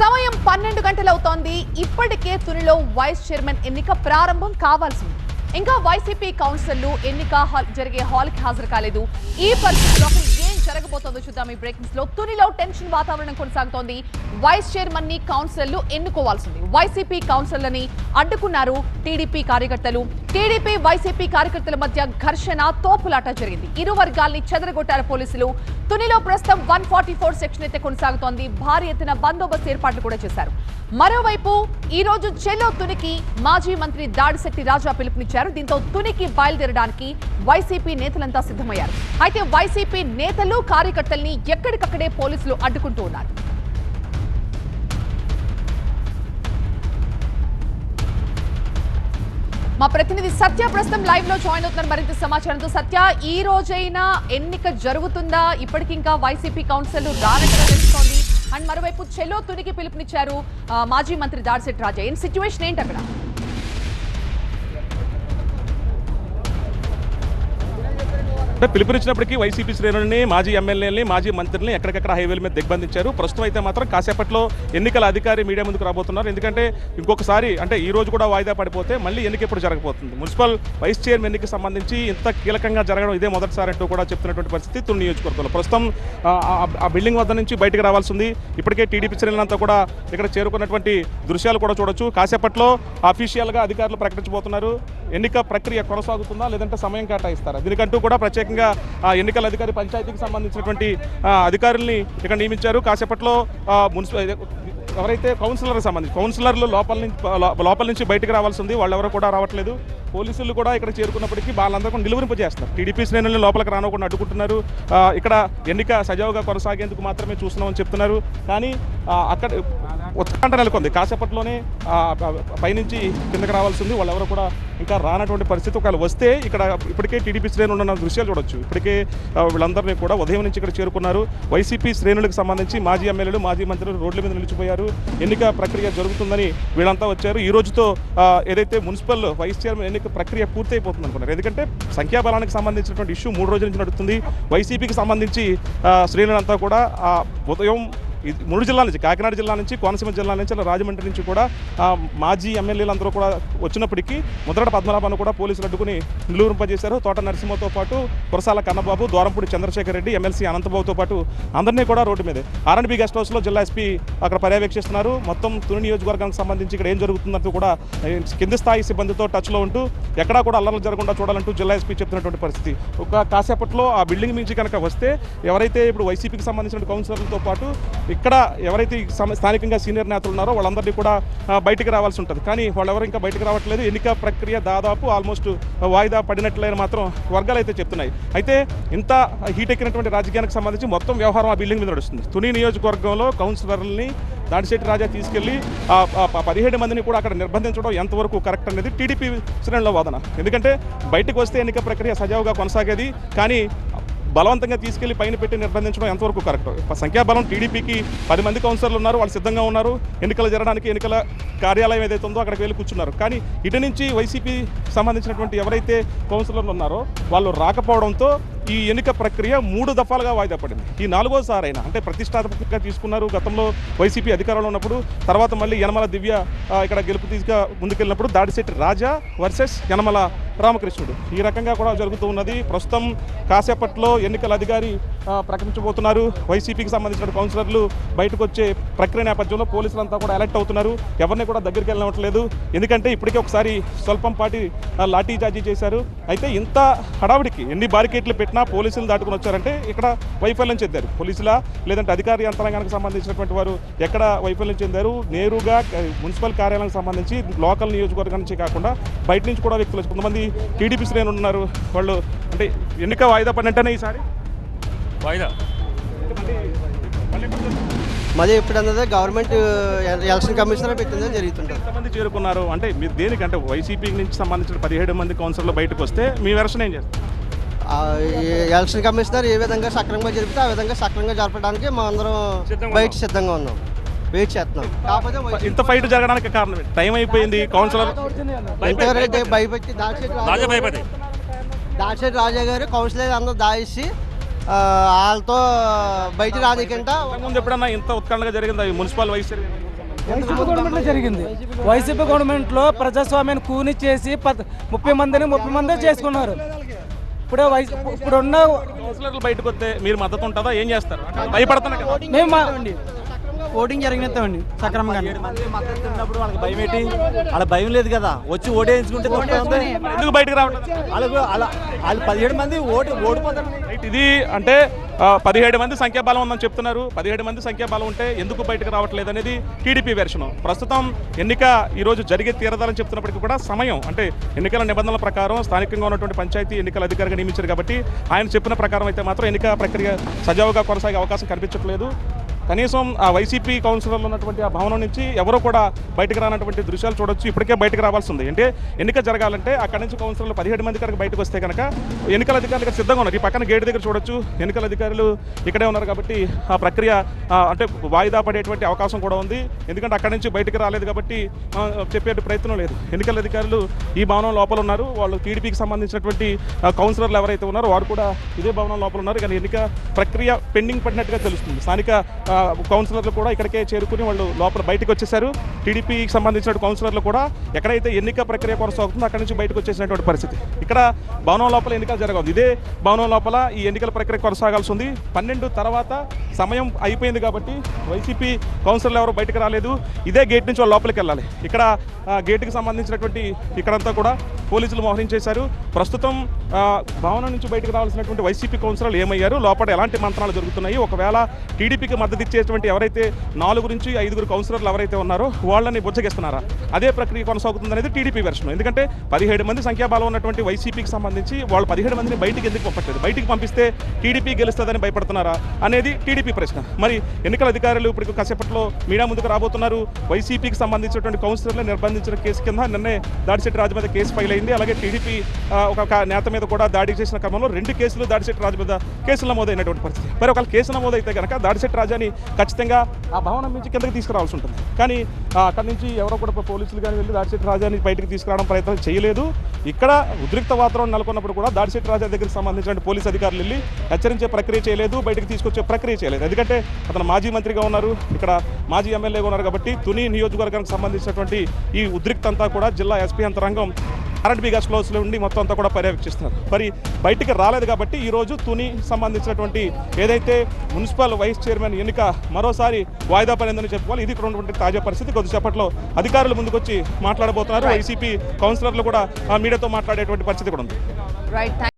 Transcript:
సమయం పన్నెండు గంటలవుతోంది. ఇప్పటికే తునిలో వైస్ చైర్మన్ ఎన్నిక ప్రారంభం కావాల్సింది. ఇంకా వైసీపీ కౌన్సిల్ ఎన్నిక హాల్ జరిగే హాల్కి హాజరు కాలేదు. ఈ పరిస్థితిలో జరగబోతోందో చూద్దాం ఈ బ్రేకింగ్స్లో. తునిలో టెన్షన్ వాతావరణం కొనసాగుతోంది. వైస్ చైర్మన్ని కౌన్సిలర్లు ఎన్నుకోవాల్సింది. వైసీపీ కౌన్సిలర్లని అడ్డుకున్నారు టీడీపీ కార్యకర్తలు. టీడీపీ వైసీపీ కార్యకర్తల మధ్య ఘర్షణ తోపులాట జరిగింది. ఇరు వర్గాల్ని చెదరగొట్టారు పోలీసులు. తునిలో ప్రస్తుతం వన్ ఫార్టీ ఫోర్ సెక్షన్ అయితే కొనసాగుతోంది. భారీ ఎత్తున బందోబస్తు ఏర్పాట్లు కూడా చేశారు. మరోవైపు ఈ రోజు చెల్లో తునికి మాజీ మంత్రి దాడిశెట్టి రాజా పిలుపునిచ్చారు. దీంతో తునికి బయలుదేరడానికి వైసీపీ నేతలంతా సిద్ధమయ్యారు. అయితే వైసీపీ నేతలు కార్యకర్తల్ని ఎక్కడికక్కడే పోలీసులు అడ్డుకుంటూ ఉన్నారు. మా ప్రతినిధి సత్య ప్రస్తుతం లైవ్లో జాయిన్ అవుతున్నారు మరింత సమాచారంతో. సత్య ఈ రోజైనా ఎన్నిక జరుగుతుందా? ఇప్పటికింకా వైసీపీ కౌన్సిల్ రానట్టుగా తెలుస్తోంది. అండ్ మరోవైపు చెలో తునికి పిలుపునిచ్చారు మాజీ మంత్రి దాడిశెట్టి రాజా ఏం సిచ్యువేషన్ ఏంటి అక్కడ అంటే పిలుపునిచ్చినప్పటికీ వైసీపీ శ్రేణుల్ని మాజీ ఎమ్మెల్యేలని మాజీ మంత్రుల్ని ఎక్కడికక్కడ హైవేల మీద దిగ్బంధించారు. ప్రస్తుతం అయితే మాత్రం కాసేపట్లో ఎన్నికల అధికారి మీడియా ముందుకు రాబోతున్నారు. ఎందుకంటే ఇంకొకసారి అంటే ఈ రోజు కూడా వాయిదా పడిపోతే మళ్ళీ ఎన్నిక ఎప్పుడు జరగబోతుంది? మున్సిపల్ వైస్ చైర్మన్ ఎన్నికకి సంబంధించి ఇంత కీలకంగా జరగడం ఇదే మొదటిసారి అంటూ కూడా చెప్తున్నటువంటి పరిస్థితి తుని నియోజకవర్గంలో. ప్రస్తుతం ఆ, ఆ బిల్డింగ్ వద్ద నుంచి బయటకు రావాల్సి ఉంది ఇప్పటికే టీడీపీ శ్రేణులంతా కూడా ఇక్కడ చేరుకున్నటువంటి దృశ్యాలు కూడా చూడొచ్చు. కాసేపట్లో అఫీషియల్గా అధికారులు ప్రకటించబోతున్నారు. ఎన్నిక ప్రక్రియ కొనసాగుతుందా లేదంటే సమయం కేటాయిస్తారా? దీనికంటూ కూడా ప్రత్యేకంగా ఎన్నికల అధికారి పంచాయతీకి సంబంధించినటువంటి అధికారుల్ని ఇక్కడ నియమించారు. కాసేపట్లో మున్సిపల్ ఎవరైతే కౌన్సిలర్ సంబంధించి కౌన్సిలర్లు లోపల నుంచి లోపల నుంచి బయటకు రావాల్సి ఉంది వాళ్ళు కూడా రావట్లేదు. పోలీసులు కూడా ఇక్కడ చేరుకున్నప్పటికీ వాళ్ళందరూ కూడా నిలువరింపు చేస్తున్నారు. టీడీపీ శ్రేణులను లోపలికి రానకుండా అడ్డుకుంటున్నారు. ఇక్కడ ఎన్నిక సజావుగా కొనసాగేందుకు మాత్రమే చూస్తున్నామని చెప్తున్నారు. కానీ అక్కడ ఉత్కంఠ నెలకొంది కాసేపట్లోనే పైనుంచి కిందకి రావాల్సి ఉంది వాళ్ళు ఎవరు కూడా ఇంకా రానటువంటి పరిస్థితి. ఒకవేళ వస్తే ఇక్కడ ఇప్పటికే టీడీపీ శ్రేణులు ఉన్న దృశ్యాలు చూడొచ్చు. ఇప్పటికే వీళ్ళందరినీ కూడా ఉదయం నుంచి ఇక్కడ చేరుకున్నారు. వైసీపీ శ్రేణులకు సంబంధించి మాజీ ఎమ్మెల్యేలు మాజీ మంత్రులు రోడ్ల మీద నిలిచిపోయారు. ఎన్నిక ప్రక్రియ జరుగుతుందని వీళ్ళంతా వచ్చారు. ఈ రోజుతో ఏదైతే మున్సిపల్ వైస్ చైర్మన్ ఎన్నిక ప్రక్రియ పూర్తయిపోతుంది అనుకున్నారు. ఎందుకంటే సంఖ్యాబలానికి సంబంధించినటువంటి ఇష్యూ మూడు రోజుల నుంచి నడుస్తుంది. వైసీపీకి సంబంధించి శ్రేణులంతా కూడా ఉదయం మూడు జిల్లాల నుంచి కాకినాడ జిల్లా నుంచి కోనసీమ జిల్లా నుంచి రాజమండ్రి నుంచి కూడా మాజీ ఎమ్మెల్యేలు అందరూ కూడా వచ్చినప్పటికీ ముద్రడ పద్మనాభాన్ని కూడా పోలీసులు అడ్డుకుని నిలువరింపజేశారు. తోట నరసింహతో పాటు కురసాల కన్నబాబు దూరంపూడి చంద్రశేఖర్ రెడ్డి ఎమ్మెల్సీ అనంతబాబుతో పాటు అందరినీ కూడా రోడ్డు మీదే. ఆర్ఎండ్బి గెస్ట్ హౌస్లో జిల్లా ఎస్పీ అక్కడ పర్యవేక్షిస్తున్నారు. మొత్తం తుని నియోజకవర్గానికి సంబంధించి ఇక్కడ ఏం జరుగుతుందంటూ కూడా కింది స్థాయి సిబ్బందితో టచ్లో ఉంటూ ఎక్కడా కూడా అల్లర్లు జరగకుండా చూడాలంటూ జిల్లా ఎస్పీ చెప్తున్నటువంటి పరిస్థితి. ఒక కాసేపట్లో ఆ బిల్డింగ్ నుంచి కనుక వస్తే ఎవరైతే ఇప్పుడు వైసీపీకి సంబంధించిన కౌన్సిలర్లతో పాటు ఇక్కడ ఎవరైతే స్థానికంగా సీనియర్ నేతలు ఉన్నారో వాళ్ళందరినీ కూడా బయటికి రావాల్సి ఉంటుంది. కానీ వాళ్ళెవరు ఇంకా బయటకు రావట్లేదు. ఎన్నిక ప్రక్రియ దాదాపు ఆల్మోస్ట్ వాయిదా పడినట్లయిన మాత్రం వర్గాలు అయితే చెప్తున్నాయి. అయితే ఇంత హీట్ ఎక్కినటువంటి రాజకీయానికి సంబంధించి మొత్తం వ్యవహారం ఆ బిల్డింగ్ మీద నడుస్తుంది. తుని నియోజకవర్గంలో కౌన్సిలర్లని దాడిశెట్టి రాజా తీసుకెళ్ళి పదిహేడు మందిని కూడా అక్కడ నిర్బంధించడం ఎంతవరకు కరెక్ట్ అనేది టీడీపీ శ్రేణుల వాదన. ఎందుకంటే బయటకు వస్తే ఎన్నిక ప్రక్రియ సజావుగా కొనసాగేది. కానీ బలవంతంగా తీసుకెళ్ళి పైన పెట్టి నిర్బంధించడం ఎంతవరకు కరెక్ట్? సంఖ్యాబలం టీడీపీకి పది మంది కౌన్సిలర్లు ఉన్నారు వాళ్ళు సిద్ధంగా ఉన్నారు. ఎన్నికలు జరగడానికి ఎన్నికల కార్యాలయం ఏదైతే ఉందో అక్కడికి వెళ్ళి కూర్చున్నారు. కానీ ఇటు నుంచి వైసీపీ సంబంధించినటువంటి ఎవరైతే కౌన్సిలర్లు ఉన్నారో వాళ్ళు రాకపోవడంతో ఈ ఎన్నిక ప్రక్రియ మూడు దఫాలుగా వాయిదా పడింది. ఈ నాలుగోసారి అయినా అంటే ప్రతిష్టాత్మకంగా తీసుకున్నారు గతంలో వైసీపీ అధికారంలో ఉన్నప్పుడు తర్వాత మళ్ళీ యనమల దివ్య ఇక్కడ గెలుపు తీసుక ముందుకెళ్ళినప్పుడు దాడిశెట్టి రాజా వర్సెస్ యనమల రామకృష్ణుడు. ఈ రకంగా కూడా జరుగుతూ ఉన్నది. ప్రస్తుతం కాసేపట్లో ఎన్నికల అధికారి ప్రకటించబోతున్నారు. వైసీపీకి సంబంధించిన కౌన్సిలర్లు బయటకు వచ్చే ప్రక్రియ నేపథ్యంలో పోలీసులంతా కూడా అలర్ట్ అవుతున్నారు. ఎవరిని కూడా దగ్గరికి వెళ్ళవట్లేదు ఎందుకంటే ఇప్పటికే ఒకసారి స్వల్పం పాటి లాఠీ చార్జీ చేశారు. అయితే ఇంత హడావిడికి ఎన్ని బారికేట్లు పెట్టినా పోలీసులు దాటుకుని వచ్చారంటే ఇక్కడ వైఫల్యం చెందారు. పోలీసుల లేదంటే అధికార యంత్రాంగానికి సంబంధించినటువంటి వారు ఎక్కడ వైఫల్యం చెందారు? నేరుగా మున్సిపల్ కార్యాలయానికి సంబంధించి లోకల్ నియోజకవర్గం నుంచి కాకుండా బయట నుంచి కూడా వ్యక్తులు కొంతమంది టీడీపీ శ్రేణులు ఉన్నారు. వాళ్ళు అంటే ఎన్నిక వాయిదా పడినట్టేనే ఈసారి? వాయిదా? మళ్ళీ ఎప్పుడు అన్నది గవర్నమెంట్ ఎలక్షన్ కమిషనర్ పెట్టిందే జరుగుతుంటుంది ఎంతమంది చేరుకున్నారు? అంటే మీరు దేనికి అంటే వైసీపీ నుంచి సంబంధించిన పదిహేడు మంది కౌన్సిలర్లు బయటకు వస్తే మీ వెర్షన్ ఏం చేస్తారు? ఎలక్షన్ కమిషనర్ ఏ విధంగా సక్రమంగా జరిపితే ఆ విధంగా సక్రమంగా జరపడానికి మా అందరం బయట సిద్ధంగా ఉన్నాం. వెయిట్ చేస్తున్నాం. కాకపోతే ఇంత ఫైట్ జరగడానికి కారణం ఏంటి? టైం అయిపోయింది కౌన్సిలర్ ఎంతవరకు భయపెట్టి దాచిరెడ్డి రాజా రాజా భయపడి దాచిరెడ్డి రాజా గారు కౌన్సిలర్ అందరూ దాయిసి ఆ, వాళ్ళతో బయట రానికంట ముందు ఎప్పుడన్నా ఇంత ఉత్కంఠగా జరిగిందా? ఈ మున్సిపల్ వైస్ చైర్మన్? వైసీపీ గవర్నమెంట్లో జరిగింది. వైసీపీ గవర్నమెంట్లో ప్రజాస్వామ్యాన్ని కూని చేసి పద్ ముప్పై మందిని ముప్పై మందే చేసుకున్నారు. ఇప్పుడు వైస్ ఇప్పుడున్న కౌన్సిలర్లు బయటకు వస్తే మీరు మద్దతు ఉంటుందా? ఏం చేస్తారు? అంటే భయపడుతున్నారు కదా? మేము మా- ఓటింగ్ జరిగినస్తామండి సక్రమంగా వాళ్ళకి భయం ఏంటి? వాళ్ళ భయం లేదు కదా. వచ్చి ఓటేయించుకుంటే. ఎందుకు బయటకు రావట్లేదు? వాళ్ళకు అలా వాళ్ళు పదిహేడు మంది ఓటు ఓడిపోతారు. ఇది అంటే పదిహేడు మంది సంఖ్యాబలం ఉందని చెప్తున్నారు. పదిహేడు మంది సంఖ్యాబలం ఉంటే ఎందుకు బయటకు రావట్లేదు అనేది టీడీపీ వెర్షన్. ప్రస్తుతం ఎన్నిక ఈ రోజు జరిగే తీరదాలని చెప్తున్నప్పటికీ కూడా సమయం అంటే ఎన్నికల నిబంధనల ప్రకారం స్థానికంగా ఉన్నటువంటి పంచాయతీ ఎన్నికల అధికారిగా నియమించారు కాబట్టి ఆయన చెప్పిన ప్రకారం అయితే మాత్రం ఎన్నిక ప్రక్రియ సజావుగా కొనసాగే అవకాశం కనిపించట్లేదు. కనీసం ఆ వైసీపీ కౌన్సిలర్లు ఉన్నటువంటి ఆ భవనం నుంచి ఎవరో కూడా బయటకు రానటువంటి దృశ్యాలు చూడొచ్చు. ఇప్పటికే బయటకు రావాల్సి ఉంది. అంటే ఎన్నిక జరగాలంటే అక్కడి నుంచి కౌన్సిలర్లు పదిహేడు మంది కనుక బయటకు వస్తే కనుక ఎన్నికల అధికారులు ఇక్కడ సిద్ధంగా ఉన్నారు. ఈ పక్కన గేట్ దగ్గర చూడొచ్చు. ఎన్నికల అధికారులు ఇక్కడే ఉన్నారు కాబట్టి ఆ ప్రక్రియ అంటే వాయిదా పడేటువంటి అవకాశం కూడా ఉంది. ఎందుకంటే అక్కడి నుంచి బయటకు రాలేదు కాబట్టి ఆ, చెప్పే ప్రయత్నం లేదు. ఎన్నికల అధికారులు ఈ భవనం లోపల ఉన్నారు. వాళ్ళు టీడీపీకి సంబంధించినటువంటి కౌన్సిలర్లు ఎవరైతే ఉన్నారో వారు కూడా ఇదే భవనం లోపల ఉన్నారు. కానీ ఎన్నిక ప్రక్రియ పెండింగ్ పడినట్టుగా తెలుస్తుంది. స్థానిక కౌన్సిలర్లు కూడా ఇక్కడికే చేరుకుని వాళ్ళు లోపల బయటకు వచ్చేసారు టీడీపీకి సంబంధించిన కౌన్సిలర్లు కూడా ఎక్కడైతే ఎన్నిక ప్రక్రియ కొనసాగుతుందో అక్కడి నుంచి బయటకు వచ్చేసినటువంటి పరిస్థితి. ఇక్కడ భవనం లోపల ఎన్నికలు జరగదు ఇదే భవనం లోపల ఈ ఎన్నికల ప్రక్రియ కొనసాగాల్సి ఉంది. పన్నెండు తర్వాత సమయం అయిపోయింది కాబట్టి వైసీపీ కౌన్సిలర్లు ఎవరు బయటకు రాలేదు. ఇదే గేట్ నుంచి వాళ్ళు లోపలికి వెళ్ళాలి. ఇక్కడ ఆ, గేటుకి సంబంధించినటువంటి ఇక్కడంతా కూడా పోలీసులు మోహరించేశారు. ప్రస్తుతం భవనం నుంచి బయటకు రావాల్సినటువంటి వైసీపీ కౌన్సిలర్లు ఏమయ్యారు? లోపల ఎలాంటి మంత్రాలు జరుగుతున్నాయి? ఒకవేళ టీడీపీకి మద్దతు చేసినటువంటి ఎవరైతే నాలుగు నుంచి ఐదుగురు కౌన్సిలర్లు ఎవరైతే ఉన్నారో వాళ్ళని బుచ్చగిస్తున్నారా అదే ప్రక్రియ కొనసాగుతుంది అనేది టీడీపీ వెర్షన్. ఎందుకంటే పదిహేడు మంది సంఖ్యాబలం ఉన్నటువంటి వైసీపీకి సంబంధించి వాళ్ళు పదిహేడు మందిని బయటికి ఎందుకు పంపట్లేదు? బయటికి పంపిస్తే టీడీపీ గెలుస్తుందని భయపడుతున్నారా అనేది టీడీపీ ప్రశ్న. మరి ఎన్నికల అధికారులు ఇప్పుడు కాసేపట్లో మీడియా ముందుకు రాబోతున్నారు. వైసీపీకి సంబంధించినటువంటి కౌన్సిలర్లు నిర్బంధించిన కేసు కింద నిన్నే దాడిశెట్టి రాజు మీద కేసు ఫైల్ అయింది. అలాగే టీడీపీ ఒక నేత మీద కూడా దాడి చేసిన క్రమంలో రెండు కేసులు దాడిశెట్టి రాజు మీద కేసులు నమోదైనటువంటి పరిస్థితి. మరి ఒకవేళ కేసు నమోదైతే కనుక దాడిశెట్టి రాజాని ఖచ్చితంగా ఆ భవనం నుంచి కిందకి తీసుకురావాల్సి ఉంటుంది. కానీ అక్కడి నుంచి ఎవరో కూడా పోలీసులు కానీ వెళ్ళి దాడిశెట్టి రాజాని బయటకు తీసుకురావడం ప్రయత్నం చేయలేదు. ఇక్కడ ఉద్రిక్త వాతావరణం నెలకొన్నప్పుడు కూడా దాడిశెట్టి రాజా దగ్గరికి సంబంధించిన పోలీస్ అధికారులు వెళ్ళి హెచ్చరించే ప్రక్రియ చేయలేదు బయటకు తీసుకొచ్చే ప్రక్రియ చేయలేదు. ఎందుకంటే అతను మాజీ మంత్రిగా ఉన్నారు. ఇక్కడ మాజీ ఎమ్మెల్యేగా ఉన్నారు కాబట్టి తుని నియోజకవర్గానికి సంబంధించినటువంటి ఈ ఉద్రిక్త అంతా కూడా జిల్లా ఎస్పీ అంతరంగం కరెంట్ బిగాస్ క్లోజ్లో ఉండి మొత్తం అంతా కూడా పర్యవేక్షిస్తున్నారు. మరి బయటికి రాలేదు కాబట్టి ఈ రోజు తుని సంబంధించినటువంటి ఏదైతే మున్సిపల్ వైస్ చైర్మన్ ఎన్నిక మరోసారి వాయిదా పడిందని చెప్పుకోవాలి. ఇది ఇక్కడ ఉన్నటువంటి తాజా పరిస్థితి. కొద్దిసేపట్లో అధికారులు ముందుకొచ్చి మాట్లాడబోతున్నారు. వైసీపీ కౌన్సిలర్లు కూడా ఆ, మీడియాతో మాట్లాడేటువంటి పరిస్థితి కూడా ఉంది.